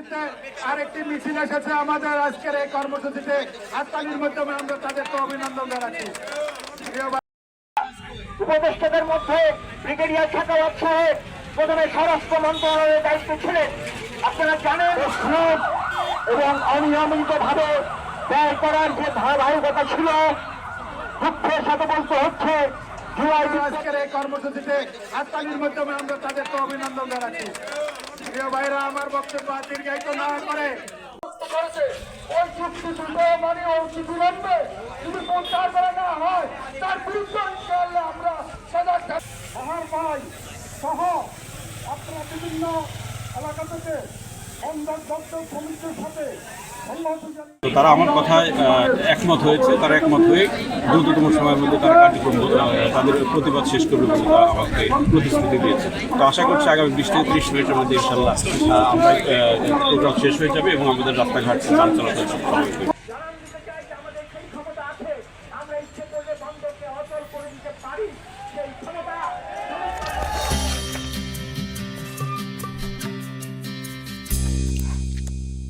নেতৃত্বে আরেকটি মিছিল এসেছে আমাদের আজকের এই কর্মসূচিতে। হাততালির মাধ্যমে আমরা তাদেরকে অভিনন্দন জানাচ্ছি। উপদেষ্টাদের মধ্যে ব্রিগেডিয়ার সাকাওয়াত সাহেব প্রথমে স্বরাষ্ট্র মন্ত্রণালয়ের দায়িত্বে ছিলেন। আপনারা জানেন ঘুষ এবং অনিয়মিত ভাবে ব্যয় করার যে ধারাবাহিকতা ছিল দুঃখের সাথে বলতে হচ্ছে আজকের এই কর্মসূচিতে হাততালির মাধ্যমে আমরা তাদেরকে অভিনন্দন জানাচ্ছি। প্রিয় ভাইরা আমার বক্তব্য দীর্ঘায়িত না করে ওই চুক্তি দ্রুত মানে অতি বিলম্বে যদি প্রত্যাহার করা না হয় তার বিরুদ্ধে ইনশাআল্লাহ আমরা সজাগ আমার ভাই সহ আপনারা বিভিন্ন এলাকা থেকে অন্ধ দপ্তর কমিটির সাথে তারা আমার কথায় একমত হয়েছে, তারা একমত হয়ে দ্রুততম সময়ের মধ্যে তারা কার্যক্রম তাদের প্রতিবাদ শেষ করবে বলে তারা আমাকে প্রতিশ্রুতি দিয়েছে। তো আশা করছি আগামী বিশ থেকে ত্রিশ মিনিটের মধ্যে ইনশাল্লাহ আমরা প্রোগ্রাম শেষ হয়ে যাবে এবং আমাদের রাস্তাঘাট যান চলাচল দিতে পারি।